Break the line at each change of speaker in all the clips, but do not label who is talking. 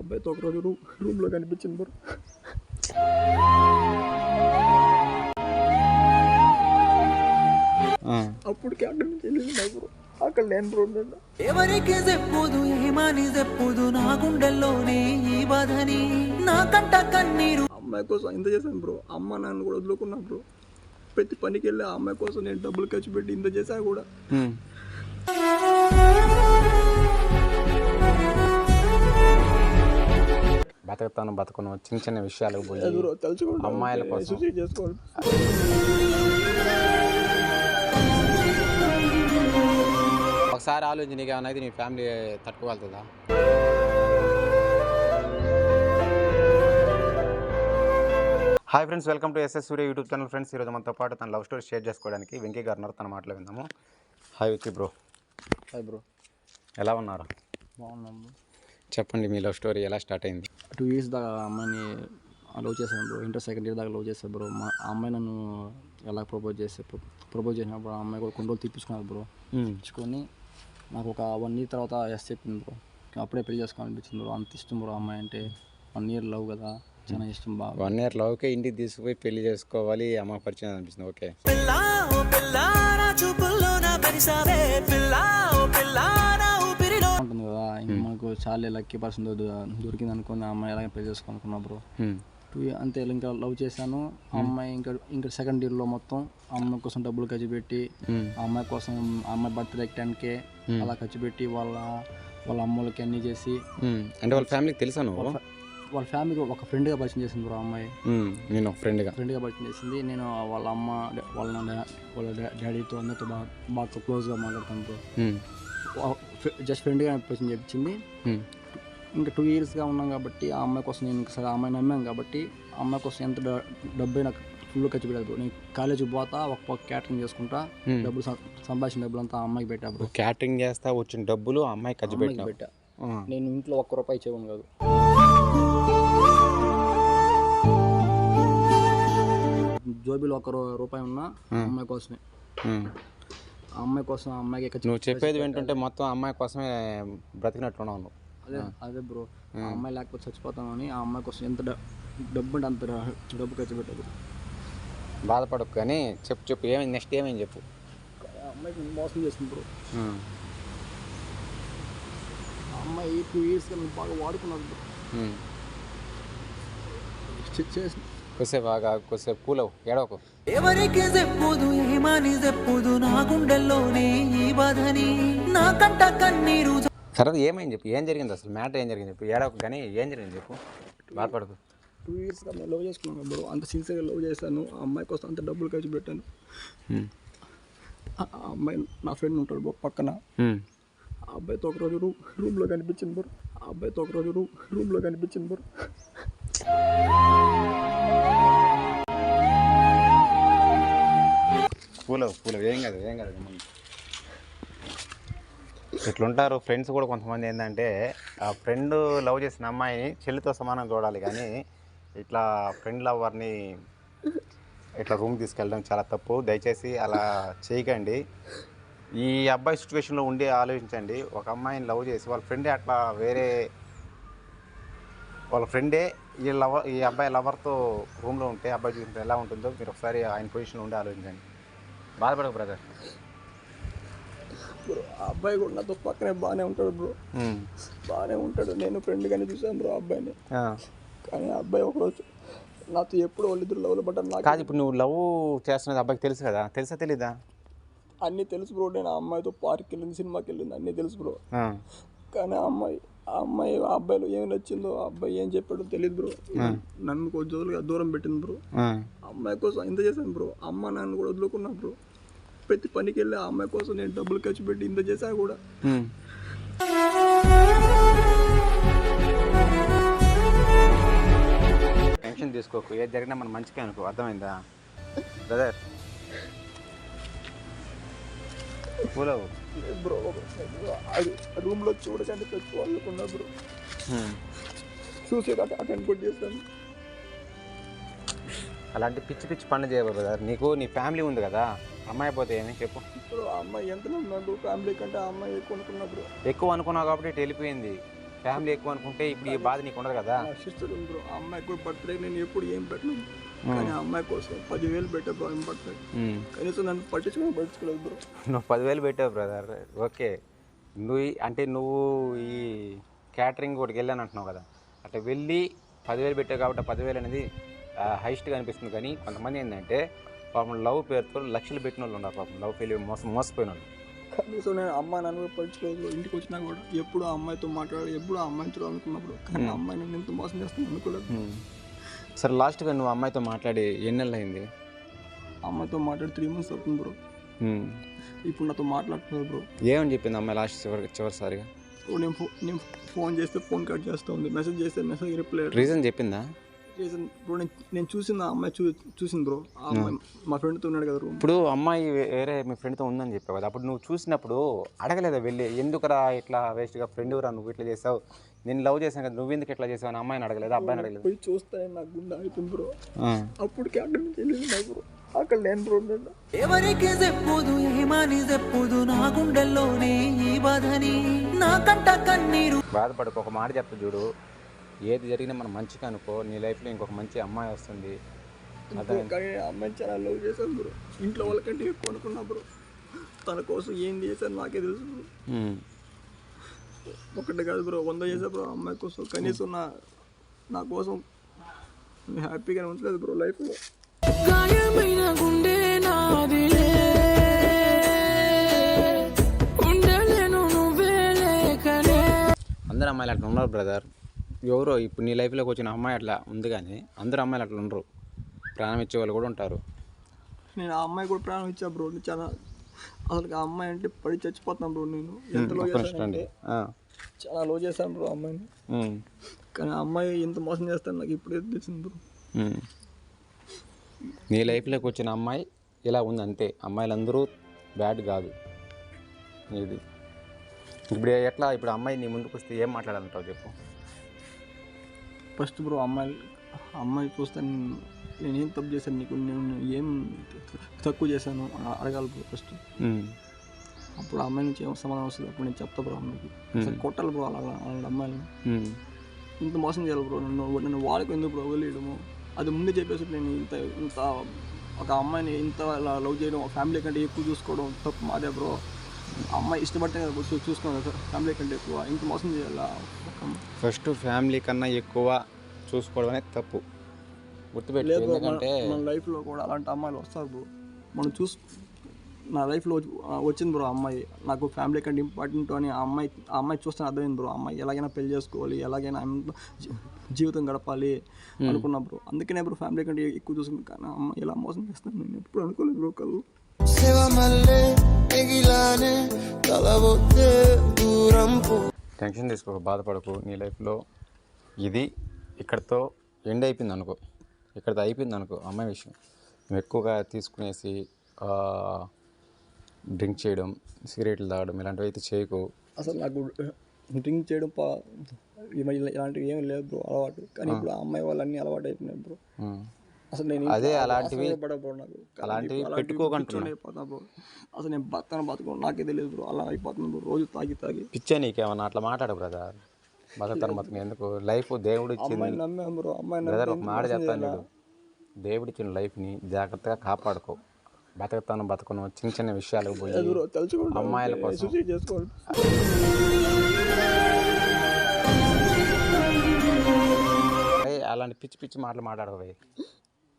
అబ్బాయితో ఒకరోజు రూమ్ రూమ్లో కనిపించింది బ్రో అప్పటికి అక్కడి నుంచి వెళ్ళింది బ్రో అక్కడ లేని బ్రో
ఎవరికి చెప్పుదు ఏమని చెప్పుదు నా గుండెల్లోనే ఈ బాధని. నా కంట కన్నీరు.
అమ్మాయి కోసం ఇంత చేశాను బ్రో. అమ్మ నాన్న కూడా వదులుకున్నా బ్రో. ప్రతి పనికి వెళ్ళి ఆ అమ్మాయి కోసం నేను డబ్బులు ఖర్చు పెట్టి ఇంత చేశా కూడా.
బతుకుతాను బతుకును చిన్న చిన్న విషయాలు పోయి అమ్మాయిల కోసం. ఒకసారి ఆలోచించి నీకు ఏమైనా అయితే నీ family తట్టుకోగలుగుతుందా? Hi friends welcome to SS Surya YouTube channel friends ఈరోజు మనతో పాటు తన లవ్ స్టోరీ షేర్ చేసుకోవడానికి వెంకీ గారు ఉన్నారు. తన మాటలో విందాము. Hi Vicky bro
hi bro
ఎలా ఉన్నారు?
బాగున్నాం బ్రో
చెప్పండి మీ లవ్ స్టోరీ ఎలా స్టార్ట్ అయింది?
టూ ఇయర్స్ దాకా ఆ అమ్మాయిని లవ్ చేశాను బ్రో. ఇంటర్ సెకండ్ ఇయర్ దాకా లవ్ చేశాను బ్రో. మా అమ్మాయి నన్ను ఎలా ప్రపోజ్ చేస్తే ప్రపోజ్ చేసినప్పుడు ఆ అమ్మాయి కూడా కొన్ని రోజులు తీపించుకున్నారు బ్రో. తెచ్చుకొని నాకు ఒక వన్ ఇయర్ తర్వాత ఎస్ చెప్పింది బ్రో. అప్పుడే పెళ్ళి చేసుకోవాలనిపించింది బ్రో. అంత ఇష్టం బ్రో అమ్మాయి అంటే. వన్ ఇయర్ లవ్ కదా చాలా ఇష్టం బాగా.
వన్ ఇయర్ లవ్కే ఇంటికి తీసుకుపోయి పెళ్ళి చేసుకోవాలి అమ్మ పరిచయం అనిపిస్తుంది. ఓకే.
పిల్ల ఓ పిల్ల నా చూపుల్లో నా పరిసావే. పిల్ల ఓ పిల్ల
చాలా లక్కీ పర్సన్ దొరికింది అనుకుని ఆ అమ్మాయి ఎలాగ పెళ్ళి చేసుకోవాలనుకున్నా బ్రో టూ అంతే ఇంకా లవ్ చేశాను. ఆ అమ్మాయి ఇంకా ఇంకా సెకండ్ ఇయర్లో మొత్తం అమ్మాయి కోసం డబ్బులు ఖర్చు పెట్టి ఆ అమ్మాయి కోసం అమ్మాయి బర్త్డే టెన్ కే అలా ఖర్చు పెట్టి వాళ్ళ వాళ్ళ అమ్మలకి అన్నీ చేసి
అంటే వాళ్ళ ఫ్యామిలీకి తెలుసా నువ్వు?
వాళ్ళ ఫ్యామిలీకి ఒక ఫ్రెండ్గా పరిచయం చేసింది బ్రో అమ్మాయి.
మ్మ్. నేను ఫ్రెండ్గా
ఫ్రెండ్గా పరిచయం చేసింది. నేను వాళ్ళ అమ్మ వాళ్ళ వాళ్ళ డాడీతో అందరితో బాగా బాగా క్లోజ్గా మాట్లాడతాను బ్రో జస్ట్ ఫ్రెండ్గా పరిచయం చేయించింది ఇంకా టూ ఇయర్స్గా ఉన్నాం కాబట్టి ఆ అమ్మాయి కోసం నేను సరే అమ్మాయి నమ్మాను కాబట్టి ఆ అమ్మాయి కోసం ఎంత డబ్బు అయినా ఫుల్ ఖర్చు పెట్టారు బ్రో నేను కాలేజీకి పోతా ఒక పక్క క్యాటరింగ్ చేసుకుంటా డబ్బులు సం- సంపాదించిన డబ్బులు అంతా అమ్మాయికి పెట్టా బ్రో
క్యాటరింగ్ చేస్తా వచ్చిన డబ్బులు అమ్మాయి ఖర్చు
పెట్టా. నేను ఇంట్లో ఒక్క రూపాయి ఇచ్చేవాను కాదు. జోబీలో ఒక్క రూ- రూపాయి ఉన్నా ఆ అమ్మాయి కోసమే.
మ్మ్.
ఆ అమ్మాయి కోసం ఆ అమ్మాయికి ఖర్చు
నువ్వు చెప్పేది వింటుంటే మొత్తం అమ్మాయి కోసమే బ్రతికినట్టున్నావు నువ్వు.
అదే అదే బ్రో ఆ అమ్మాయి లేకపోతే చచ్చిపోతామని ఆ అమ్మాయి కోసం ఎంత డబ్బు అంటే అంత డబ్బు ఖర్చు పెట్టదు.
బాధపడకు కానీ చెప్పు చెప్పు. ఏమైంది? నెక్స్ట్ ఏమైంది చెప్పు.
ఆ అమ్మాయికి మోసం చేసింది బ్రో ఆ. అమ్మాయి టూ ఇయర్స్గా బాగా వాడుకున్నాను బ్రో చేసి
కొద్దిసేపు బాగా కొద్దిసేపు కూలవు ఏడవకు.
ఎవరికి చెప్పుదు ఏమని చెప్పుదు నా గుండెల్లోనే ఈ బాధని. నా కంట కన్నీరు
తర్వాత ఏమైంది చెప్పు ఏం జరిగింది అసలు? మ్యాటర్ ఏం జరిగింది చెప్పు ఏడవకు కానీ ఏం జరిగింది చెప్పు? బాధపడకు.
టూ ఇయర్స్గా నేను లవ్ చేసుకున్నాను బ్రో అంత సిన్సియర్గా లవ్ చేశాను. ఆ అమ్మాయి కోసం అంత డబ్బులు ఖర్చు పెట్టాను.
మ్మ్.
ఆ అమ్మాయి నా ఫ్రెండ్ ఉంటాడు బ్రో పక్కన.
మ్మ్.
ఆ అబ్బాయితో ఒకరోజు రూమ్ రూమ్లో కనిపించింది బ్రో ఆ అబ్బాయితో ఒకరోజు రూమ్ రూమ్లో కనిపించింది బ్రో
కూలవు కూలవు ఏం కాదు ఏం కాదు ఇట్లుంటారు ఫ్రెండ్స్ కూడా కొంతమంది ఏంటంటే ఆ ఫ్రెండ్ లవ్ చేసిన అమ్మాయిని చెల్లితో సమానం చూడాలి కానీ ఇట్లా ఫ్రెండ్ లవర్ని ఇట్లా రూమ్ తీసుకెళ్ళడం చాలా తప్పు. దయచేసి అలా చేయకండి. ఈ అబ్బాయి సిచ్యువేషన్లో ఉండి ఆలోచించండి. ఒక అమ్మాయిని లవ్ చేసి వాళ్ళ ఫ్రెండే అట్లా వేరే వాళ్ళ ఫ్రెండే ఈ లవర్ ఈ అబ్బాయి లవర్తో రూమ్లో ఉంటే అబ్బాయి చూస్తుంటే ఎలా ఉంటుందో మీరు ఒకసారి ఆయన పొజిషన్లో ఉండి ఆలోచించండి. బాధపడకు బ్రదర్
బ్రో ఆ అబ్బాయి కూడా నాతో పక్కనే బాగానే ఉంటాడు బ్రో. బాగానే ఉంటాడు. నేను ఫ్రెండ్గానే చూసాను బ్రో ఆ అబ్బాయిని. కానీ ఆ అబ్బాయి ఒకరోజు నాతో ఎప్పుడు వాళ్ళిద్దరు లవ్లో పడ్డారు నాకు
కాదు ఇప్పుడు నువ్వు లవ్ చేస్తున్నది అబ్బాయికి తెలుసు కదా? తెలుసా తెలీదా?
అన్నీ తెలుసు బ్రో. నేను ఆ అమ్మాయితో పార్క్ వెళ్ళింది సినిమాకి వెళ్ళింది అన్నీ తెలుసు బ్రో. కానీ ఆ అమ్మాయి ఆ అమ్మాయి ఆ అబ్బాయిలో ఏమి నచ్చిందో ఆ అబ్బాయి ఏం చెప్పాడో తెలియదు బ్రో. నన్ను కొంచెం రోజులుగా దూరం పెట్టింది బ్రో. అమ్మాయి కోసం ఇంత చేశాను బ్రో. అమ్మ నాన్న కూడా వదులుకున్నా బ్రో. ప్రతి పనికి వెళ్ళి ఆ అమ్మాయి కోసం నేను డబ్బులు ఖర్చు పెట్టి ఇంత చేశా కూడా.
టెన్షన్ తీసుకోకు. ఏది జరిగినా మనం మంచిగా అనుకో. అర్థమైందా? బ్రదర్ కూలవు
బ్రో. అది రూమ్లో చూడకంటే తెచ్చుకోవాలనుకున్నా బ్రో. చూసి అటెండ్ కూడా చేశాను
అలాంటి పిచ్చి పిచ్చి పనులు చేయవు బ్రదర్. నీకు నీ ఫ్యామిలీ ఉంది కదా. అమ్మాయి పోతే ఏమి చెప్పు.
బ్రో ఆ అమ్మాయి ఎంత ఉన్నాడు? ఫ్యామిలీ కంటే ఆ అమ్మాయి ఎక్కువ అనుకున్నా బ్రో.
ఎక్కువ అనుకున్నావు కాబట్టి వెళ్ళిపోయింది. ఫ్యామిలీ ఎక్కువ అనుకుంటే ఇప్పుడు ఈ బాధ నీకు ఉండదు కదా?
సిస్టర్ ఉంది బ్రో ఆ అమ్మాయి కూడా బర్త్డే నేను ఎప్పుడు ఏం పెట్టను. కానీ ఆ అమ్మాయి కోసం పదివేలు పెట్టే బ్రో ఏం
ఉమ్.
కనీసం నన్ను పట్టించుకుని పట్టించుకోలేదు బ్రో
నువ్వు పదివేలు పెట్టావు బ్రదర్ ఓకే. నువ్వు అంటే నువ్వు ఈ క్యాటరింగ్ ఒకటికి వెళ్ళాను అంటున్నావు కదా. అట్లా వెళ్ళి పదివేలు పెట్టావు కాబట్టి పదివేలు అనేది హైస్ట్గా అనిపిస్తుంది. కానీ కొంతమంది ఏంటంటే పాపం లవ్ పేరుతో లక్షలు పెట్టిన వాళ్ళు ఉన్నారు పాపం. లవ్ ఫెయిల్ మోసం మోసపోయిన వాళ్ళు
కనీసం నేను అమ్మ నన్ను బ్రో ఇంటికి వచ్చినా కూడా ఎప్పుడు ఆ అమ్మాయితో మాట్లాడాలి ఎప్పుడు ఆ అమ్మాయిని చూడాలనుకున్నప్పుడు. కానీ అమ్మాయి నన్ను ఎంత మోసం చేస్తాను అనుకోలేదు.
సరే లాస్ట్గా నువ్వు అమ్మాయితో మాట్లాడి ఎన్ని నెలలు అయింది
అమ్మాయితో మాట్లాడి త్రీ మంత్స్ అవుతుంది బ్రో. ఇప్పుడు నాతో మాట్లాడుతున్నారు బ్రో.
ఏమని చెప్పింది అమ్మాయి లాస్ట్ చివరి చివరిసారిగా?
నేను ఫో నేను ఫోన్ చేస్తే ఫోన్ కట్ చేస్తూ ఉంది. మెసేజ్ చేస్తే మెసేజ్ రిప్లై
రీజన్ చెప్పిందా?
రీజన్ ఇప్పుడు నేను నేను చూసిన ఆ అమ్మాయి చూ చూసింది బ్రో ఆ అమ్మాయి మా ఫ్రెండ్తో ఉన్నాడు కదా రూమ్
ఇప్పుడు అమ్మాయి వేరే మీ ఫ్రెండ్తో ఉందని చెప్పావు కదా అప్పుడు నువ్వు చూసినప్పుడు అడగలేదా వెళ్ళి ఎందుకురా ఇట్లా వేస్ట్గా ఫ్రెండ్ రా నువ్వు ఇట్లా చేసావు? నేను లవ్ చేశాను కదా నువ్వు ఎందుకు ఇట్లా చేసావు? అని అమ్మాయిని అడగలేదు? అబ్బాయిని అడగలేదు?
పోయి చూస్తే నాకు గుండె అవుతుంది బ్రో అప్పుడు క్యాప్టెన్ నుంచి వెళ్ళింది నాకు బ్రో అక్కడ లేని బ్రో
ఎవరికి చెప్పుదు ఏమని చెప్పుదు నా గుండెల్లోనే ఈ బాధని. నా కంట కన్నీరు.
బాధపడకు ఒక మాట చెప్తా చూడు. ఏది జరిగినా మనం మంచిగా అనుకో నీ లైఫ్లో ఇంకొక మంచి అమ్మాయి వస్తుంది.
అమ్మాయిని చాలా లవ్ చేశాను బ్రో. ఇంట్లో వాళ్ళకంటే ఎక్కువ అనుకున్నా బ్రో. తన కోసం ఏం చేశాను నాకే తెలుసు బ్రో. ఒకటి కాదు బ్రో వంద చేసా బ్రో అమ్మాయి కోసం. కనీసం నా నా కోసం హ్యాపీగా ఉంచలేదు బ్రో లైఫ్లో.
గాయమైన గుండె నాదిలే
అందరు అమ్మాయిలు అట్లా ఉన్నారు బ్రదర్. ఎవరో ఇప్పుడు నీ లైఫ్లోకి వచ్చిన అమ్మాయి అట్లా ఉంది కానీ అందరు అమ్మాయిలు అట్లా ఉండరు. ప్రాణం ఇచ్చే వాళ్ళు కూడా ఉంటారు.
నేను ఆ అమ్మాయి కూడా ప్రాణం ఇచ్చా బ్రో. చాలా అసలు ఆ అమ్మాయి అంటే పడి చచ్చిపోతాను బ్రో నేను. ఎంత లో చేశానంటే. చాలా లో చేశాను బ్రో అమ్మాయిని. కానీ ఆ అమ్మాయి ఎంత మోసం చేస్తాను నాకు ఇప్పుడే తెలిసింది బ్రో.
నీ లైఫ్లోకి వచ్చిన అమ్మాయి ఇలా ఉంది అంతే. అమ్మాయిలందరూ బ్యాడ్ కాదు. ఇది. ఇప్పుడు ఎట్లా ఇప్పుడు అమ్మాయి నీ ముందుకు వస్తే ఏం మాట్లాడాలంటావు చెప్పు.
ఫస్ట్ బ్రో అమ్మాయి అమ్మాయి చూస్తే నేను- ఏం తప్పు చేశాను నీకు? నేను ఏం తక్కువ చేశాను? అడగాలి బ్రో ఫస్ట్. అప్పుడు అమ్మాయి నుంచి ఏం సమాధానం వస్తుంది? అప్పుడు నేను చెప్తా బ్రో అమ్మాయికి. అసలు కొట్టాలి బ్రో అలా అలాంటి అమ్మాయిని. ఇంత మోసం చేయాలి బ్రో నన్ను నన్ను వాళ్ళకు ఎందుకు బ్రో వదిలేయడము? అది ముందే చెప్పేసి నేను ఇంత ఇంత ఒక అమ్మాయిని ఇంత లవ్ చేయడం ఫ్యామిలీ కంటే ఎక్కువ చూసుకోవడం తప్పు మాదే బ్రో. అమ్మాయి ఇష్టపడితే కదా చూ చూసుకోవాలి ఫ్యామిలీ కంటే ఎక్కువ. ఇంత మోసం చేయాలా.
ఫస్ట్ ఫ్యామిలీ కన్నా ఎక్కువ చూసుకోవడం అనేది తప్పు. గుర్తుపెట్టు
మన
ఎందుకంటే
మన లైఫ్లో కూడా అలాంటి అమ్మాయిలు వస్తారు బ్రో. మనం చూస్ నా లైఫ్లో వచ్చింది బ్రో అమ్మాయి. నాకు ఫ్యామిలీ కంటే ఇంపార్టెంట్ అని ఆ అమ్మాయి ఆ అమ్మాయి చూస్తే అర్థమైంది బ్రో అమ్మాయి. ఎలాగైనా పెళ్ళి చేసుకోవాలి ఎలాగైనా జీవితం గడపాలి అనుకున్నా బ్రో. అందుకనే బ్రో ఫ్యామిలీ కంటే ఎక్కువ చూసుకుంది కానీ అమ్మాయి ఎలా మోసం చేస్తాను నేను ఎప్పుడు అనుకోలేదు బ్రో కళ్ళు
టెన్షన్ తీసుకో బాధపడకు నీ లైఫ్లో ఇది ఇక్కడితో ఎండ్ అయిపోయింది అనుకో. ఇక్కడితో అయిపోయింది అనుకో అమ్మాయి విషయం. నువ్వు ఎక్కువగా తీసుకునేసి డ్రింక్ చేయడం సిగరెట్లు తాగడం ఇలాంటివి అయితే చేయకు.
అసలు నాకు డ్రింక్ చేయడం పా ఇలాంటివి ఏమీ లేదు బ్రో అలవాటు. కానీ ఇప్పుడు ఆ అమ్మాయి వాళ్ళు అన్నీ అలవాటు అయిపోయినాయి బ్రో. అసలు నేను
అదే అలాంటివి- అలాంటివి
బ్రో. అసలు నేను బతకను బతకను. నాకే తెలియదు బ్రో. అలా అయిపోతుంది బ్రో. రోజు తాగి తాగి.
పిచ్చా నీకేమన్నా అట్లా మాట్లాడు బ్రదర్. బతకతాను బతకను ఎందుకు? లైఫ్ దేవుడు ఇచ్చింది.
బ్రో.
బ్రదర్ ఒక మాట చెప్తాను
చేయాలా?
చూడు దేవుడు ఇచ్చిన లైఫ్ని జాగ్రత్తగా కాపాడుకో. బతకతాను బతకను. చిన్న చిన్న విషయాలకు పోయి అమ్మాయిల కోసం. అలాంటి పిచ్చి పిచ్చి మాటలు మాట్లాడకపోయి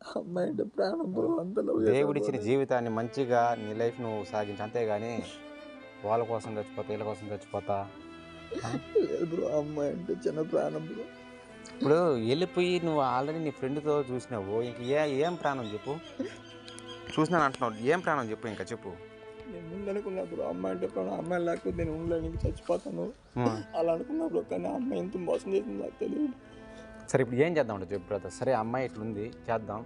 అమ్మాయి అంటే ప్రాణం బ్రో అంత లవ్
దేవుడు ఇచ్చిన జీవితాన్ని మంచిగా నీ లైఫ్ నువ్వు సాగించు అంతేగాని వాళ్ళ కోసం చచ్చిపోతా వీళ్ళ కోసం చచ్చిపోతా?
లేదు బ్రో అమ్మాయి అంటే చిన్న ప్రాణం బ్రో.
ఇప్పుడు వెళ్ళిపోయి నువ్వు ఆల్రెడీ నీ ఫ్రెండ్తో చూసినావు ఇంక ఏ ఏం ప్రాణం చెప్పు? చూసినాను అంటున్నావు ఏం ప్రాణం చెప్పు ఇంకా చెప్పు.
నేను ముందు అనుకున్నా బ్రో అమ్మాయి అంటే ప్రాణం అమ్మాయి లేకపోతే నేను ఉండలేను ఇంక చచ్చిపోతాను. అలా అనుకున్నా బ్రో కానీ అమ్మాయి ఎంత మోసం చేసింది నాకు తెలియదు.
సరే ఇప్పుడు ఏం చేద్దాం అంటే చెప్పు బ్రదర్ సరే అమ్మాయి ఇట్లుంది చేద్దాం.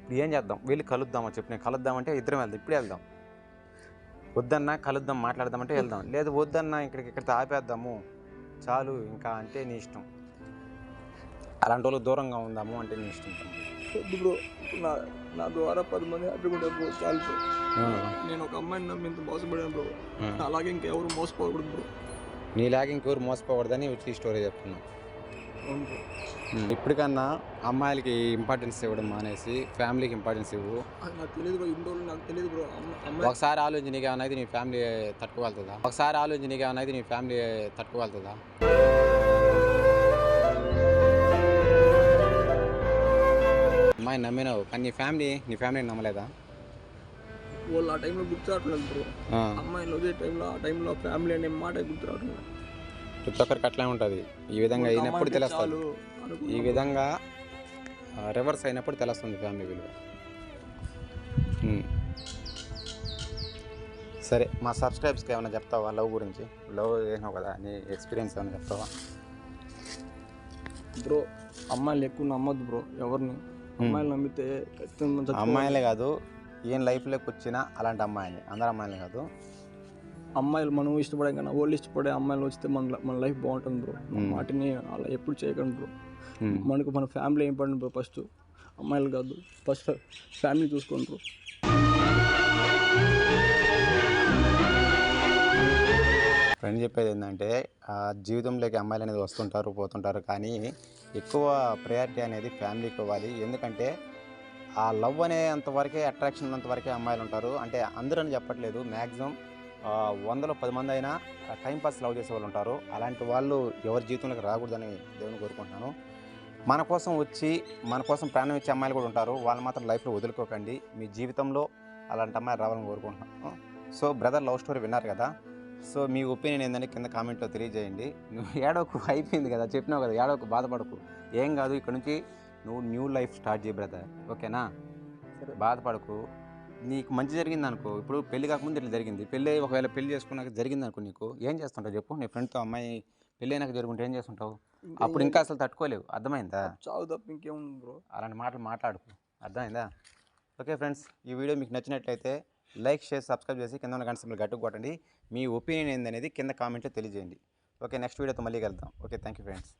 ఇప్పుడు ఏం చేద్దాం? వెళ్ళి కలుద్దామా చెప్పు? నేను కలుద్దామంటే ఇద్దరం వెళ్దాం ఇప్పుడే వెళ్దాం. వద్దన్నా కలుద్దాం మాట్లాడదామంటే వెళ్దాం. లేదు వద్దన్నా ఇక్కడికి ఇక్కడితో ఆపేద్దాము. చాలు ఇంకా అంటే నీ ఇష్టం. అలాంటి వాళ్ళు దూరంగా ఉందాము అంటే నీ ఇష్టం.
బ్రో నా నా ద్వారా పది మంది బ్రో చాలు బ్రో నేను ఒక అమ్మాయిని నమ్మి ఇంత మోసపడాను బ్రో. అలాగే ఇంకెవరు మోసపోకూడదు బ్రో
నీలాగా ఇంకెవరు మోసపోకూడదని వచ్చి ఈ స్టోరీ చెప్తున్నా. ఇప్పటికన్నా అమ్మాయిలకి ఇంపార్టెన్స్ ఇవ్వడం మానేసి ఫ్యామిలీకి ఇంపార్టెన్స్ ఇవ్వు.
అది నాకు తెలియదు బ్రో ఇన్ని రోజులు నాకు తెలియదు బ్రో.
ఒకసారి ఆలోచించి నీకు ఏమైనా అయితే నీ ఫ్యామిలీ తట్టుకోగలుగుతుందా? ఒకసారి ఆలోచించి నీకు ఏమైనా అయితే నీ ఫ్యామిలీ తట్టుకోగలుగుతుందా? అమ్మాయి నమ్మినావు కానీ నీ ఫ్యామిలీ నీ ఫ్యామిలీని నమ్మలేదా?
వాళ్ళు ఆ టైంలో గుర్తు రావట్లేదు బ్రో. వదిలే టైంలో ఆ టైంలో ఫ్యామిలీ అనే మాట గుర్తు రావట్లేదు
ప్రతి ఒక్కరికి అట్లే ఉంటుంది. ఈ విధంగా అయినప్పుడు తెలుస్తుంది. ఈ విధంగా రివర్స్ అయినప్పుడు తెలుస్తుంది ఫ్యామిలీ విలువ. సరే మా సబ్స్క్రైబ్స్కి ఏమైనా చెప్తావా? లవ్ గురించి? లవ్ చేసినావు కదా నీ ఎక్స్పీరియన్స్ ఏమైనా చెప్తావా?
బ్రో అమ్మాయిలు ఎక్కువ నమ్మద్దు బ్రో ఎవరిని? అమ్మాయిలు నమ్మితే.
అమ్మాయిలే కాదు ఈయన లైఫ్లోకి వచ్చిన అలాంటి అమ్మాయిని అందరు అమ్మాయిలే కాదు.
అమ్మాయిలు మనం ఇష్టపడే కన్నా వాళ్ళు ఇష్టపడే అమ్మాయిలు వస్తే మన మన లైఫ్ బాగుంటుంది బ్రో. వాటిని అలా ఎప్పుడు చేయకండి బ్రో. మనకు మన ఫ్యామిలీ ఇంపార్టెంట్ బ్రో ఫస్ట్? అమ్మాయిలు కాదు. ఫస్ట్ ఫ్యామిలీ చూసుకోండి బ్రో.
ఫ్రెండ్ చెప్పేది ఏంటంటే ఆ, జీవితంలోకి అమ్మాయిలు అనేది వస్తుంటారు పోతుంటారు కానీ ఎక్కువ ప్రయారిటీ అనేది ఫ్యామిలీకి ఇవ్వాలి. ఎందుకంటే ఆ లవ్ అనే అంతవరకే అట్రాక్షన్ ఉన్నంతవరకే అమ్మాయిలు ఉంటారు. అంటే అందరూ అని చెప్పట్లేదు. మ్యాక్సిమం వందలో పది మంది అయినా టైం పాస్ లవ్ చేసే వాళ్ళు ఉంటారు. అలాంటి వాళ్ళు ఎవరి జీవితంలోకి రాకూడదని దేవుని కోరుకుంటున్నాను. మన కోసం వచ్చి మన కోసం ప్రాణం ఇచ్చే అమ్మాయిలు కూడా ఉంటారు. వాళ్ళు మాత్రం లైఫ్లో వదులుకోకండి. మీ జీవితంలో అలాంటి అమ్మాయి రావాలని కోరుకుంటున్నాను. సో బ్రదర్ లవ్ స్టోరీ విన్నారు కదా. సో మీ ఒపీనియన్ ఏంటంటే కింద కామెంట్లో తెలియజేయండి. నువ్వు ఏడవకు అయిపోయింది కదా. చెప్పినావు కదా ఏడవకు బాధపడకు. ఏం కాదు ఇక్కడ నుంచి నువ్వు న్యూ లైఫ్ స్టార్ట్ చేయి బ్రదర్. ఓకేనా. బాధపడకు. నీకు మంచి జరిగింది అనుకో ఇప్పుడు పెళ్ళి కాకముందు ఇట్లా జరిగింది. పెళ్ళి ఒకవేళ పెళ్ళి చేసుకున్నాక జరిగింది అనుకో నీకు ఏం చేస్తుంటావు చెప్పు? నీ ఫ్రెండ్తో అమ్మాయి పెళ్ళి అయినాక జరుగుంటే ఏం చేస్తుంటావు? అప్పుడు ఇంకా అసలు తట్టుకోలేవు. అర్థమైందా?
చావు తప్ప ఇంకేముంది బ్రో
అలాంటి మాటలు మాట్లాడుకు. అర్థమైందా? ఓకే ఫ్రెండ్స్ ఈ వీడియో మీకు నచ్చినట్లయితే లైక్ షేర్ సబ్స్క్రైబ్ చేసి కింద ఉన్న గంట గట్టు కొట్టండి. మీ ఒపీనియన్ ఏందనేది కింద కామెంట్లో తెలియజేయండి. ఓకే నెక్స్ట్ వీడియోతో మళ్ళీ కలుద్దాం. Okay thank you friends.